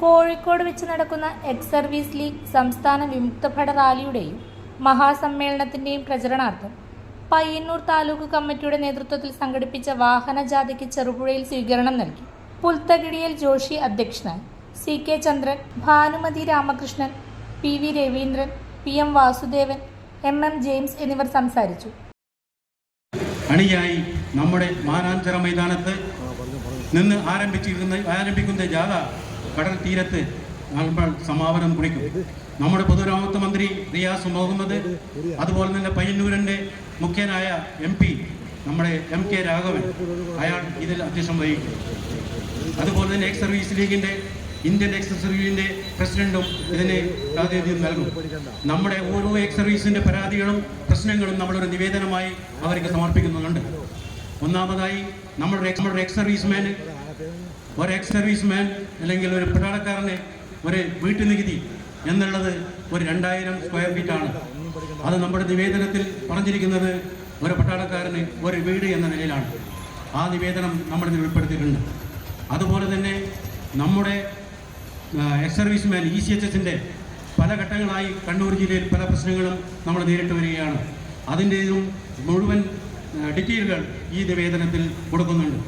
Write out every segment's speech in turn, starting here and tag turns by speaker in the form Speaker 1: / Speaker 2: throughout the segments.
Speaker 1: കോഴിക്കോട് വെച്ച് നടക്കുന്ന ex service league സംസ്ഥാന വിമുക്ത ഭട റാലിയുടെയും മഹാസമ്മേളനത്തിന്റെയും പ്രചരണാർത്ഥം പയ്യന്നൂർ താലൂക്ക് കമ്മിറ്റിയുടെ നേതൃത്വത്തിൽ സംഘടിപ്പിച്ച വാഹനജാഥയ്ക്ക് ചെറുപുഴയിൽ സ്വീകരണം നൽകി. പുൽത്തകിടിയൽ ജോഷി അധ്യക്ഷനായി. C K Chandran Bhanumathi Ramakrishnan P V Raveendran P M Vasudevan M M James എന്നിവർ സംസാരിച്ചു.
Speaker 2: അണിയായി നമ്മുടെ മാനാഞ്ചിറ മൈതാനത്ത് നിന്ന് ആരംഭിച്ചിരുന്ന ആരംഭിക്കുന്ന ജാഥ കടൽ തീരത്ത് നമ്മൾ സമാപനം കുറിക്കും. നമ്മുടെ പൊതുരാമത്വ മന്ത്രി റിയാസ് മുഹമ്മദ് അതുപോലെ തന്നെ പയ്യന്നൂരിന്റെ മുഖ്യനായ എം പി നമ്മുടെ എം കെ രാഘവൻ അയാൾ ഇതിൽ അധ്യക്ഷം വഹിക്കും. അതുപോലെ തന്നെ എക്സ് സർവീസ് ലീഗിന്റെ ഇന്ത്യൻ എക്സ് സർവീസിന്റെ പ്രസിഡന്റും ഇതിന് പ്രാതിനിധ്യം നൽകും. നമ്മുടെ ഓരോ എക്സ് സർവീസിന്റെ പരാതികളും പ്രശ്നങ്ങളും നമ്മളൊരു നിവേദനമായി അവർക്ക് സമർപ്പിക്കുന്നുണ്ട്. ഒന്നാമതായി നമ്മുടെ നമ്മുടെ എക്സ് സർവീസ്മാന് ഒരു എക്സ് സർവീസ് മാൻ അല്ലെങ്കിൽ ഒരു പട്ടാളക്കാരനെ ഒരു വീട്ടു നികുതി എന്നുള്ളത് ഒരു രണ്ടായിരം സ്ക്വയർ ഫീറ്റ് ആണ്. അത് നമ്മുടെ നിവേദനത്തിൽ പറഞ്ഞിരിക്കുന്നത് ഒരു പട്ടാളക്കാരന് ഒരു വീട് എന്ന നിലയിലാണ്. ആ നിവേദനം നമ്മളിതിൽ ഉൾപ്പെടുത്തിയിട്ടുണ്ട്. അതുപോലെ തന്നെ നമ്മുടെ ex service man E C H എസിന്റെ പല ഘട്ടങ്ങളായി കണ്ണൂർ ജില്ലയിൽ പല പ്രശ്നങ്ങളും നമ്മൾ നേരിട്ട് വരികയാണ്. അതിന്റെയും മുഴുവൻ ഡീറ്റെയിലുകൾ ഈ നിവേദനത്തിൽ കൊടുക്കുന്നുണ്ട്.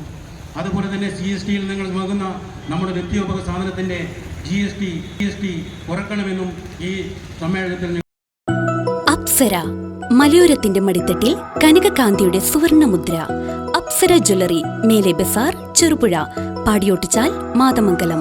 Speaker 2: അതുപോലെ തന്നെ സി എസ് ടിയിൽ നിങ്ങൾ നൽകുന്ന നമ്മുടെ നിത്യോപക സാധനത്തിന്റെ G S T G S T കുറക്കണമെന്നും ഈ സമ്മേളനത്തിൽ
Speaker 3: അപ്സര മലയോരത്തിന്റെ മടിത്തട്ടിൽ കനകകാന്തിയുടെ സുവർണമുദ്ര. അപ്സര ജ്വല്ലറി മേലെ ബസാർ ചെറുപുഴ പാടിയോട്ടിച്ചാൽ മാതമംഗലം.